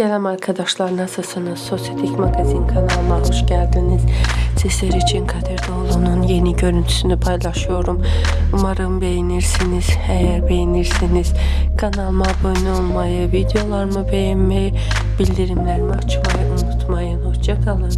Selam arkadaşlar nasılsınız? Sosyetik Magazin kanalıma hoş geldiniz. Sizler için Kadir Doğulu'nun yeni görüntüsünü paylaşıyorum. Umarım beğenirsiniz. Eğer beğenirseniz kanalıma abone olmayı, videolarımı beğenmeyi, bildirimlerimi açmayı unutmayın. Hoşçakalın.